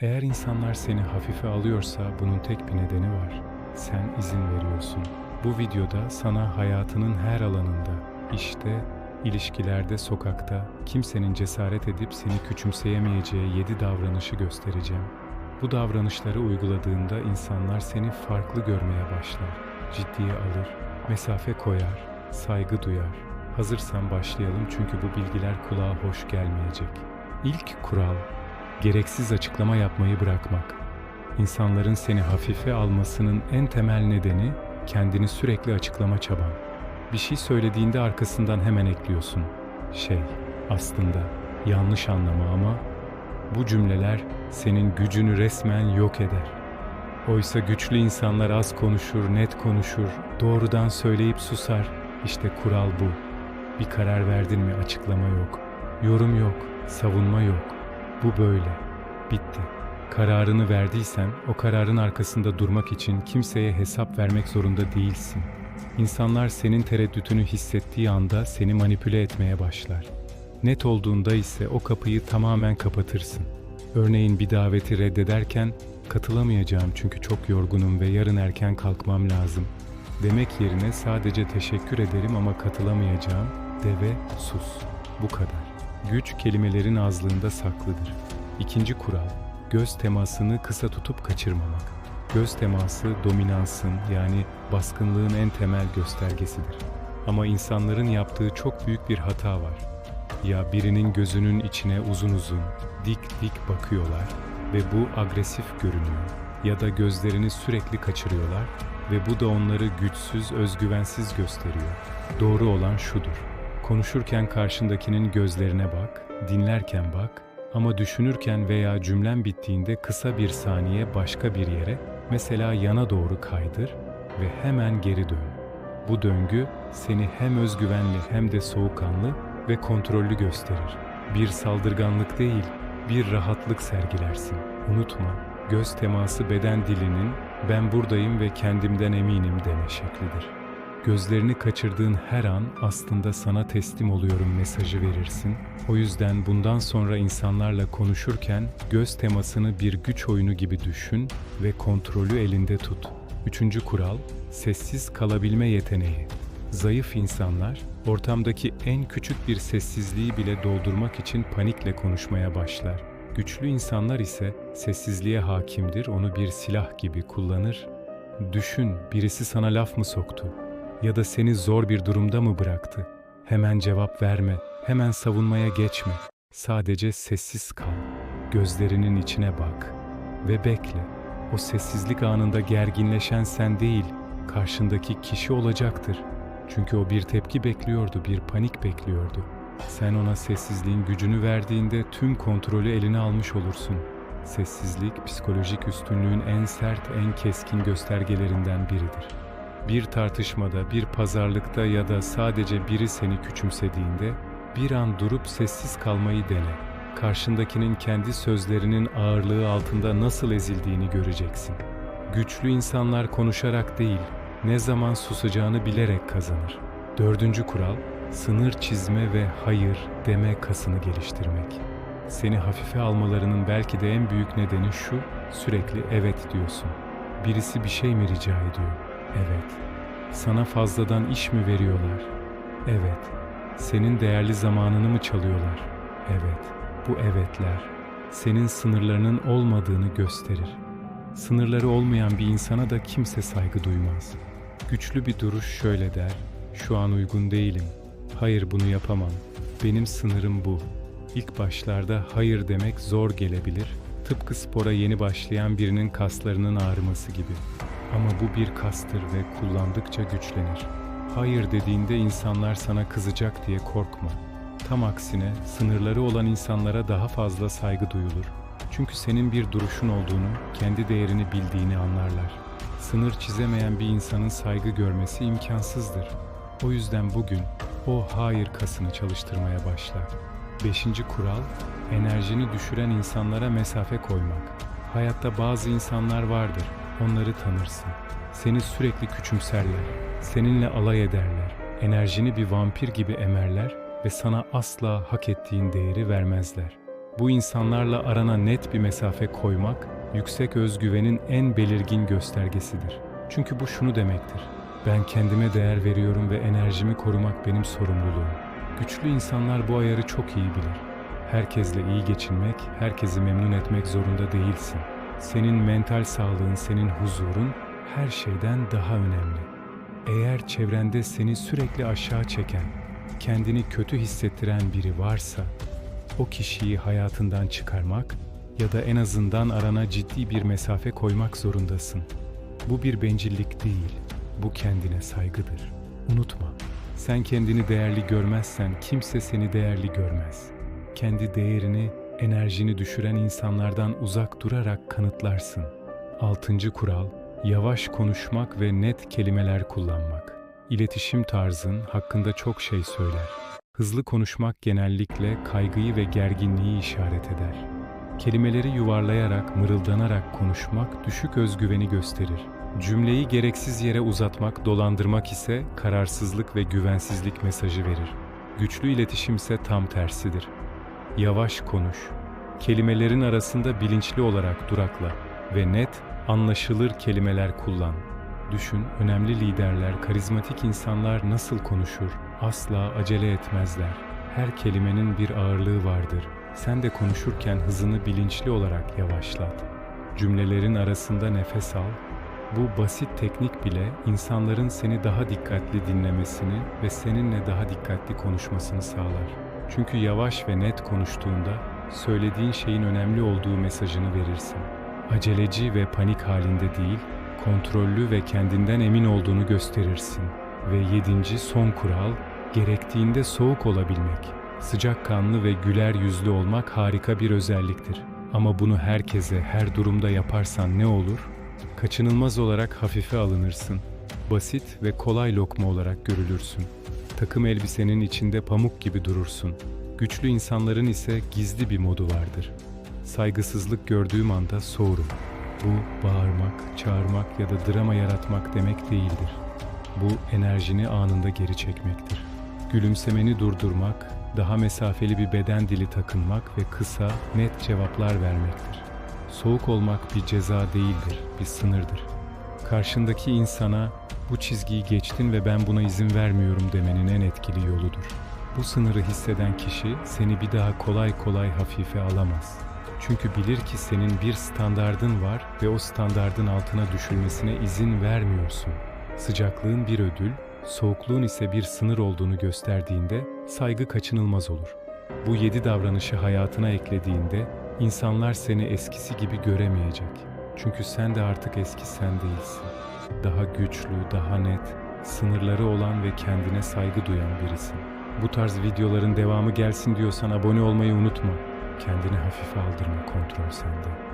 Eğer insanlar seni hafife alıyorsa bunun tek bir nedeni var. Sen izin veriyorsun. Bu videoda sana hayatının her alanında, işte, ilişkilerde, sokakta, kimsenin cesaret edip seni küçümseyemeyeceği 7 davranışı göstereceğim. Bu davranışları uyguladığında insanlar seni farklı görmeye başlar. Ciddiye alır, mesafe koyar, saygı duyar. Hazırsan başlayalım çünkü bu bilgiler kulağa hoş gelmeyecek. İlk kural, gereksiz açıklama yapmayı bırakmak. İnsanların seni hafife almasının en temel nedeni kendini sürekli açıklama çaban. Bir şey söylediğinde arkasından hemen ekliyorsun. Şey, aslında yanlış anlama ama bu cümleler senin gücünü resmen yok eder. Oysa güçlü insanlar az konuşur, net konuşur, doğrudan söyleyip susar. İşte kural bu. Bir karar verdin mi açıklama yok. Yorum yok, savunma yok. Bu böyle. Bitti. Kararını verdiysen o kararın arkasında durmak için kimseye hesap vermek zorunda değilsin. İnsanlar senin tereddütünü hissettiği anda seni manipüle etmeye başlar. Net olduğunda ise o kapıyı tamamen kapatırsın. Örneğin bir daveti reddederken katılamayacağım çünkü çok yorgunum ve yarın erken kalkmam lazım. Demek yerine sadece teşekkür ederim ama katılamayacağım de ve sus. Bu kadar. Güç kelimelerin azlığında saklıdır. İkinci kural, göz temasını kısa tutup kaçırmamak. Göz teması dominansın yani baskınlığın en temel göstergesidir. Ama insanların yaptığı çok büyük bir hata var. Ya birinin gözünün içine uzun uzun, dik dik bakıyorlar ve bu agresif görünüyor. Ya da gözlerini sürekli kaçırıyorlar ve bu da onları güçsüz, özgüvensiz gösteriyor. Doğru olan şudur. Konuşurken karşındakinin gözlerine bak, dinlerken bak ama düşünürken veya cümlen bittiğinde kısa bir saniye başka bir yere, mesela yana doğru kaydır ve hemen geri dön. Bu döngü seni hem özgüvenli hem de soğukkanlı ve kontrollü gösterir. Bir saldırganlık değil, bir rahatlık sergilersin. Unutma, göz teması beden dilinin ben buradayım ve kendimden eminim deme şeklidir. Gözlerini kaçırdığın her an aslında sana teslim oluyorum mesajı verirsin. O yüzden bundan sonra insanlarla konuşurken göz temasını bir güç oyunu gibi düşün ve kontrolü elinde tut. Üçüncü kural, sessiz kalabilme yeteneği. Zayıf insanlar, ortamdaki en küçük bir sessizliği bile doldurmak için panikle konuşmaya başlar. Güçlü insanlar ise sessizliğe hakimdir, onu bir silah gibi kullanır. Düşün, birisi sana laf mı soktu? Ya da seni zor bir durumda mı bıraktı? Hemen cevap verme, hemen savunmaya geçme. Sadece sessiz kal. Gözlerinin içine bak ve bekle. O sessizlik anında gerginleşen sen değil, karşındaki kişi olacaktır. Çünkü o bir tepki bekliyordu, bir panik bekliyordu. Sen ona sessizliğin gücünü verdiğinde tüm kontrolü eline almış olursun. Sessizlik, psikolojik üstünlüğün en sert, en keskin göstergelerinden biridir. Bir tartışmada, bir pazarlıkta ya da sadece biri seni küçümsediğinde bir an durup sessiz kalmayı dene. Karşındakinin kendi sözlerinin ağırlığı altında nasıl ezildiğini göreceksin. Güçlü insanlar konuşarak değil, ne zaman susacağını bilerek kazanır. Dördüncü kural, sınır çizme ve hayır deme kasını geliştirmek. Seni hafife almalarının belki de en büyük nedeni şu, sürekli evet diyorsun. Birisi bir şey mi rica ediyor? Evet. Sana fazladan iş mi veriyorlar? Evet. Senin değerli zamanını mı çalıyorlar? Evet. Bu evetler senin sınırlarının olmadığını gösterir. Sınırları olmayan bir insana da kimse saygı duymaz. Güçlü bir duruş şöyle der: Şu an uygun değilim. Hayır bunu yapamam. Benim sınırım bu. İlk başlarda hayır demek zor gelebilir. Tıpkı spora yeni başlayan birinin kaslarının ağrıması gibi. Ama bu bir kastır ve kullandıkça güçlenir. Hayır dediğinde insanlar sana kızacak diye korkma. Tam aksine sınırları olan insanlara daha fazla saygı duyulur. Çünkü senin bir duruşun olduğunu, kendi değerini bildiğini anlarlar. Sınır çizemeyen bir insanın saygı görmesi imkansızdır. O yüzden bugün o hayır kasını çalıştırmaya başla. Beşinci kural, enerjini düşüren insanlara mesafe koymak. Hayatta bazı insanlar vardır, onları tanırsın. Seni sürekli küçümserler, seninle alay ederler, enerjini bir vampir gibi emerler ve sana asla hak ettiğin değeri vermezler. Bu insanlarla arana net bir mesafe koymak, yüksek özgüvenin en belirgin göstergesidir. Çünkü bu şunu demektir. Ben kendime değer veriyorum ve enerjimi korumak benim sorumluluğum. Güçlü insanlar bu ayarı çok iyi bilir. Herkesle iyi geçinmek, herkesi memnun etmek zorunda değilsin. Senin mental sağlığın, senin huzurun her şeyden daha önemli. Eğer çevrende seni sürekli aşağı çeken, kendini kötü hissettiren biri varsa, o kişiyi hayatından çıkarmak ya da en azından arana ciddi bir mesafe koymak zorundasın. Bu bir bencillik değil, bu kendine saygıdır. Unutma, sen kendini değerli görmezsen kimse seni değerli görmez. Kendi değerini, enerjini düşüren insanlardan uzak durarak kanıtlarsın. Altıncı kural, yavaş konuşmak ve net kelimeler kullanmak. İletişim tarzın hakkında çok şey söyler. Hızlı konuşmak genellikle kaygıyı ve gerginliği işaret eder. Kelimeleri yuvarlayarak, mırıldanarak konuşmak düşük özgüveni gösterir. Cümleyi gereksiz yere uzatmak, dolandırmak ise kararsızlık ve güvensizlik mesajı verir. Güçlü iletişim ise tam tersidir. Yavaş konuş. Kelimelerin arasında bilinçli olarak durakla ve net, anlaşılır kelimeler kullan. Düşün, önemli liderler, karizmatik insanlar nasıl konuşur? Asla acele etmezler. Her kelimenin bir ağırlığı vardır. Sen de konuşurken hızını bilinçli olarak yavaşlat. Cümlelerin arasında nefes al. Bu basit teknik bile insanların seni daha dikkatli dinlemesini ve seninle daha dikkatli konuşmasını sağlar. Çünkü yavaş ve net konuştuğunda söylediğin şeyin önemli olduğu mesajını verirsin. Aceleci ve panik halinde değil, kontrollü ve kendinden emin olduğunu gösterirsin. Ve yedinci son kural, gerektiğinde soğuk olabilmek. Sıcakkanlı ve güler yüzlü olmak harika bir özelliktir. Ama bunu herkese, her durumda yaparsan ne olur? Kaçınılmaz olarak hafife alınırsın. Basit ve kolay lokma olarak görülürsün. Takım elbisenin içinde pamuk gibi durursun. Güçlü insanların ise gizli bir modu vardır. Saygısızlık gördüğüm anda soğurum. Bu bağırmak, çağırmak ya da drama yaratmak demek değildir. Bu enerjini anında geri çekmektir. Gülümsemeni durdurmak, daha mesafeli bir beden dili takınmak ve kısa, net cevaplar vermektir. Soğuk olmak bir ceza değildir, bir sınırdır. Karşındaki insana bu çizgiyi geçtin ve ben buna izin vermiyorum demenin en etkili yoludur. Bu sınırı hisseden kişi seni bir daha kolay kolay hafife alamaz. Çünkü bilir ki senin bir standardın var ve o standardın altına düşülmesine izin vermiyorsun. Sıcaklığın bir ödül, soğukluğun ise bir sınır olduğunu gösterdiğinde saygı kaçınılmaz olur. Bu yedi davranışı hayatına eklediğinde insanlar seni eskisi gibi göremeyecek. Çünkü sen de artık eski sen değilsin. Daha güçlü, daha net, sınırları olan ve kendine saygı duyan birisin. Bu tarz videoların devamı gelsin diyorsan abone olmayı unutma. Kendini hafife aldırma, kontrol sende.